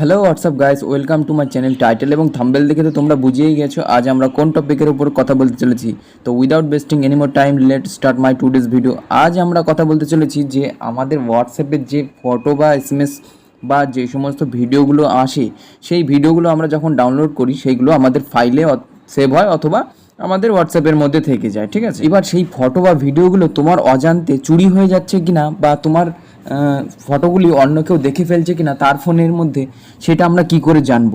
Hello WhatsApp guys welcome to my channel title এবং thumbnail দেখে তো তোমরা বুঝিয়েই গেছো, আজ আমরা কোন টপিকের উপর কথা বলতে চলেছি? তো without wasting any more time let start my today's video আজ আমরা কথা বলতে চলেছি যে আমাদের হোয়াটসঅ্যাপের যে ফটো বা এসএমএস বা যে সমস্ত ভিডিওগুলো আসে, সেই ভিডিওগুলো আমরা যখন ডাউনলোড করি, সেইগুলো আমাদের ফাইলে সেভ হয় অথবা আমাদের হোয়াটসঅ্যাপের মধ্যে থেকে যায় ঠিক আছে? এবার সেই ফটো বা ভিডিওগুলো তোমার অজান্তে চুরি হয়ে যাচ্ছে কিনা বা তোমার ফটোগুলি অন্য কেউ দেখে ফেলছে কিনা তার ফোনের মধ্যে সেটা আমরা কি করে জানব?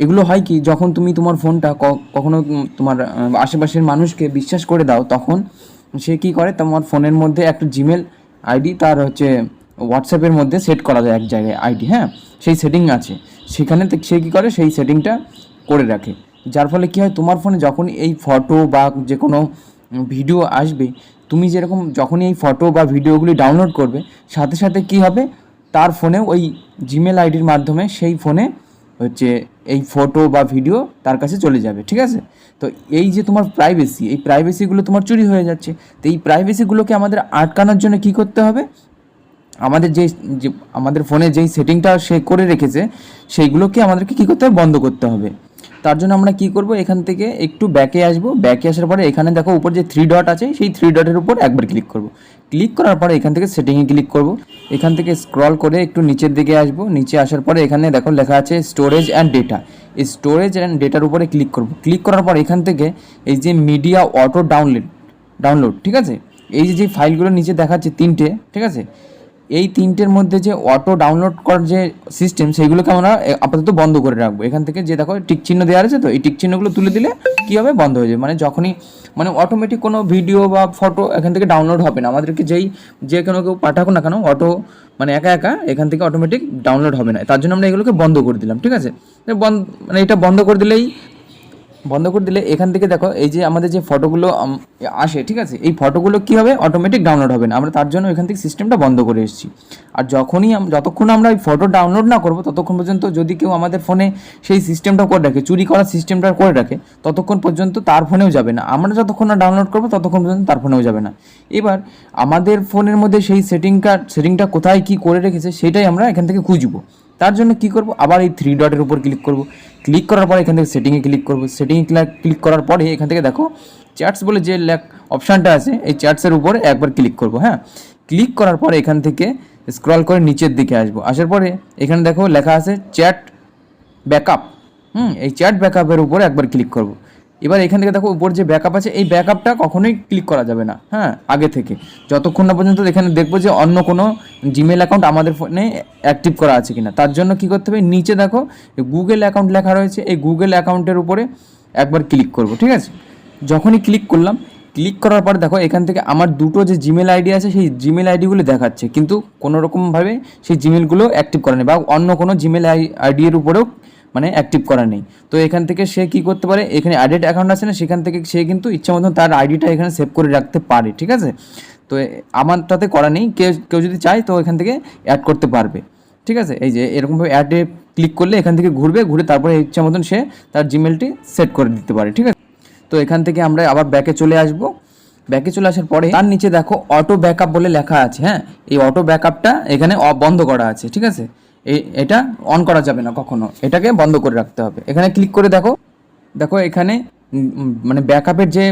এগুলো হয় কি যখন তুমি তোমার ফোনটা কখনো তোমার আশেপাশের মানুষকে বিশ্বাস করে দাও তখন সে কি করে? তোমার ফোনের মধ্যে একটা জিমেল আইডি তার হচ্ছে হোয়াটসঅ্যাপের মধ্যে সেট করা যায় এক জায়গায় আইডি হ্যাঁ? সেই সেটিং আছে। সেখানে সে কী করে? সেই সেটিংটা করে রাখে। যার ফলে কী হয়, তোমার ফোনে যখন এই ফটো বা যে কোনো ভিডিও আসবে, তুমি যেরকম যখনই এই ফটো বা ভিডিওগুলি ডাউনলোড করবে, সাথে সাথে কি হবে, তার ফোনেও ওই জিমেল আইডির মাধ্যমে সেই ফোনে হচ্ছে এই ফটো বা ভিডিও তার কাছে চলে যাবে, ঠিক আছে? তো এই যে তোমার প্রাইভেসি এই প্রাইভেসিগুলো তোমার চুরি হয়ে যাচ্ছে, তো এই প্রাইভেসিগুলোকে আমাদের আটকানোর জন্য কি করতে হবে? আমাদের যে আমাদের ফোনে যেই সেটিংটা সে করে রেখেছে, সেইগুলোকে আমাদেরকে কী করতে হবে, বন্ধ করতে হবে। তার জন্য আমরা কি করব? এখান থেকে একটু ব্যাকে আসব। ব্যাকে আসার পরে এখানে দেখো উপর যে থ্রি ডট আছে, সেই থ্রি ডটের উপর একবার ক্লিক করব। ক্লিক করার পরে এখান থেকে সেটিংয়ে ক্লিক করব। এখান থেকে স্ক্রল করে একটু নিচের দিকে আসব। নিচে আসার পরে এখানে দেখো লেখা আছে স্টোরেজ অ্যান্ড ডেটা এই স্টোরেজ অ্যান্ড ডেটার উপরে ক্লিক করব। ক্লিক করার পর এখান থেকে এই যে মিডিয়া অটো ডাউনলোড ডাউনলোড ঠিক আছে? এই যে যে ফাইলগুলো নিচে দেখাচ্ছে তিনটে, ঠিক আছে? এই তিনটের মধ্যে যে অটো ডাউনলোড করার যে সিস্টেম সেইগুলোকে আমরা আপাতত বন্ধ করে রাখব। এখান থেকে যে দেখো টিক চিহ্ন দেওয়া আছে তো, এই টিক চিহ্নগুলো তুলে দিলে কী হবে? বন্ধ হয়ে যাবে। মানে যখনই মানে অটোমেটিক কোনো ভিডিও বা ফটো এখান থেকে ডাউনলোড হবে না। আমাদেরকে যেই, যে কোনো কেউ পাঠাকো না কেন অটো মানে একা একা এখান থেকে অটোমেটিক ডাউনলোড হবে না। তার জন্য আমরা এগুলোকে বন্ধ করে দিলাম, ঠিক আছে? বন্ধ মানে এটা বন্ধ করে দিলেই বন্ধ করে দিলে এখান থেকে দেখো, এই যে আমাদের যে ফটোগুলো আসে, ঠিক আছে? এই ফটোগুলো কী হবে? অটোমেটিক ডাউনলোড হবে না। আমরা তার জন্য এখান থেকে সিস্টেমটা বন্ধ করে এসেছি। আর যখনই যতক্ষণ আমরা এই ফটো ডাউনলোড না করব, ততক্ষণ পর্যন্ত যদি কেউ আমাদের ফোনে সেই সিস্টেমটা করে রাখে, চুরি করার সিস্টেমটা করে রাখে, ততক্ষণ পর্যন্ত তার ফোনেও যাবে না। আমরা যতক্ষণ না ডাউনলোড করব, ততক্ষণ পর্যন্ত তার ফোনেও যাবে না। এবার আমাদের ফোনের মধ্যে সেই সেটিংটা সেটিংটা কোথায় কি করে রেখেছে, সেটাই আমরা এখান থেকে খুঁজবো। তার জন্য কি করব? আবার এই থ্রি ডটের উপর ক্লিক করব। ক্লিক করার পরে এখান থেকে সেটিংয়ে ক্লিক করব। সেটিংয়ে ক্লিক করার পরে এখান থেকে দেখো চ্যাটস বলে যে অপশানটা আছে, এই চ্যাটসের উপরে একবার ক্লিক করব হ্যাঁ? ক্লিক করার পরে এখান থেকে স্ক্রল করে নিচের দিকে আসব। আসার পরে এখানে দেখো লেখা আছে চ্যাট ব্যাকআপ হুম, এই চ্যাট ব্যাকআপের উপরে একবার ক্লিক করব। এবার এখান থেকে দেখো উপর যে ব্যাকআপ আছে, এই ব্যাকআপটা কখনোই ক্লিক করা যাবে না হ্যাঁ আগে থেকে। যতক্ষণ না পর্যন্ত এখানে দেখব যে অন্য কোনো জিমেল অ্যাকাউন্ট আমাদের ফোনে অ্যাক্টিভ করা আছে কিনা। তার জন্য কি করতে হবে? নিচে দেখো গুগল অ্যাকাউন্ট লেখা রয়েছে, এই গুগল অ্যাকাউন্টের উপরে একবার ক্লিক করব, ঠিক আছে? যখনই ক্লিক করলাম ক্লিক করার পর দেখো, এখান থেকে আমার দুটো যে জিমেল আইডি আছে, সেই জিমেল আইডিগুলো দেখাচ্ছে। কিন্তু কোনো রকমভাবে সেই জিমেলগুলো অ্যাক্টিভ করা নেই বা অন্য কোনো জিমেল আইডি এর উপরেও মানে অ্যাক্টিভ করা নেই। তো এখান থেকে সে কি করতে পারে? এখানে অ্যাডেড অ্যাকাউন্ট আছে না, সেখান থেকে সে কিন্তু ইচ্ছা মতন তার আইডিটা এখানে সেভ করে রাখতে পারে, ঠিক আছে? তো এ- আমারটাতে করা নেই। কেউ কেউ যদি চায় তো এখান থেকে অ্যাড করতে পারবে, ঠিক আছে? এই যে এরকমভাবে অ্যাডে ক্লিক করলে এখান থেকে ঘুরবে, ঘুরে তারপরে ইচ্ছা মতন সে তার জিমেলটি সেট করে দিতে পারে, ঠিক আছে? তো এখান থেকে আমরা আবার ব্যাকে চলে আসব। ব্যাকে চলে আসার পরে তার নিচে দেখো অটো ব্যাকআপ বলে লেখা আছে হ্যাঁ? এই অটো ব্যাকআপটা এখানে বন্ধ করা আছে, ঠিক আছে? এটা অন করা যাবে না কখনো। এটাকে বন্ধ করে রাখতে হবে। এখানে ক্লিক করে দেখো। দেখো এখানে মানে ব্যাকআপের যে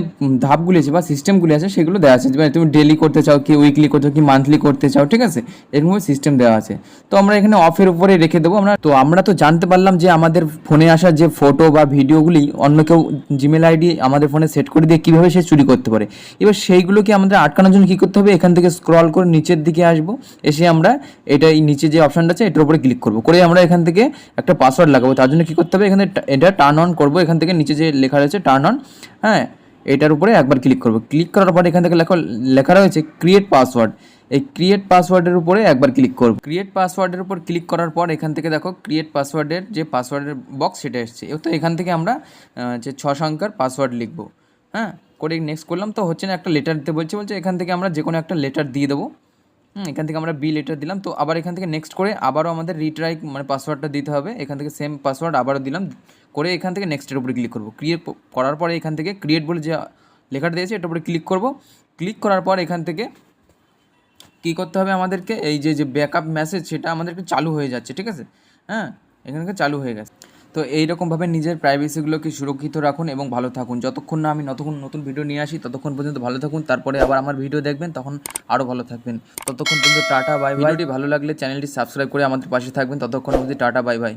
ধাপগুলি আছে বা সিস্টেমগুলি আছে, সেগুলো দেওয়া আছে। মানে তুমি ডেলি করতে চাও, কি উইকলি করতে চাও, কি মান্থলি করতে চাও, ঠিক আছে? এরকমভাবে সিস্টেম দেওয়া আছে। তো আমরা এখানে অফের উপরে রেখে দেবো। আমরা, তো আমরা তো জানতে পারলাম যে আমাদের ফোনে আসা যে ফটো বা ভিডিওগুলি, অন্য কেউ জিমেল আইডি আমাদের ফোনে সেট করে দিয়ে কীভাবে সে চুরি করতে পারে? এবার সেইগুলোকে আমাদের আটকানোর জন্য কী করতে হবে? এখান থেকে স্ক্রল করে নিচের দিকে আসব। এসে আমরা এটা এই নিচে যে অপশানটা আছে, এটার উপরে ক্লিক করব। করে আমরা এখান থেকে একটা পাসওয়ার্ড লাগাবো। তার জন্য কী করতে হবে? এখানে এটা টার্ন অন করব। এখান থেকে নিচে যে লেখা রয়েছে টার্ন অন হ্যাঁ এটার উপরে একবার ক্লিক করব। ক্লিক করার পর এখান থেকে লেখা লেখা রয়েছে ক্রিয়েট পাসওয়ার্ড এই ক্রিয়েট পাসওয়ার্ডের উপরে একবার ক্লিক করব। ক্রিয়েট পাসওয়ার্ডের উপর ক্লিক করার পর এখান থেকে দেখো ক্রিয়েট পাসওয়ার্ডের যে পাসওয়ার্ডের বক্স সেটা এসছে। তো এখান থেকে আমরা যে ছ সংখ্যার পাসওয়ার্ড লিখব। হ্যাঁ করে নেক্সট করলাম তো হচ্ছে না একটা লেটার দিতে বলছে বলছে এখান থেকে আমরা যে কোনো একটা লেটার দিয়ে দেবো। এখান থেকে আমরা বি লেটার দিলাম, তো আবার এখান থেকে নেক্সট করে আবারও আমাদের রিট্রাই মানে পাসওয়ার্ডটা দিতে হবে। এখান থেকে সেম পাসওয়ার্ড আবারও দিলাম। করে এখান থেকে নেক্সটের উপরে ক্লিক করব। ক্রিয়েট করার পরে এখান থেকে ক্রিয়েট বলে যে লেখাটা দিয়েছে এটার উপরে ক্লিক করব। ক্লিক করার পর এখান থেকে কী করতে হবে আমাদেরকে? এই যে যে ব্যাকআপ মেসেজ সেটা আমাদেরকে চালু হয়ে যাচ্ছে ঠিক আছে? হ্যাঁ এখানে থেকে চালু হয়ে গেছে। তো এইরকমভাবে নিজের প্রাইভেসিগুলোকে সুরক্ষিত রাখুন এবং ভালো থাকুন। যতক্ষণ না আমি নতুন নতুন ভিডিও নিয়ে আসি ততক্ষণ পর্যন্ত ভালো থাকুন। তারপরে আবার আমার ভিডিও দেখবেন তখন আরও ভালো থাকবেন। ততক্ষণ পর্যন্ত টাটা বাই ভিডিওটি ভালো লাগলে চ্যানেলটি সাবস্ক্রাইব করে আমাদের পাশে থাকবেন। ততক্ষণ অবধি টাটা বাই বাই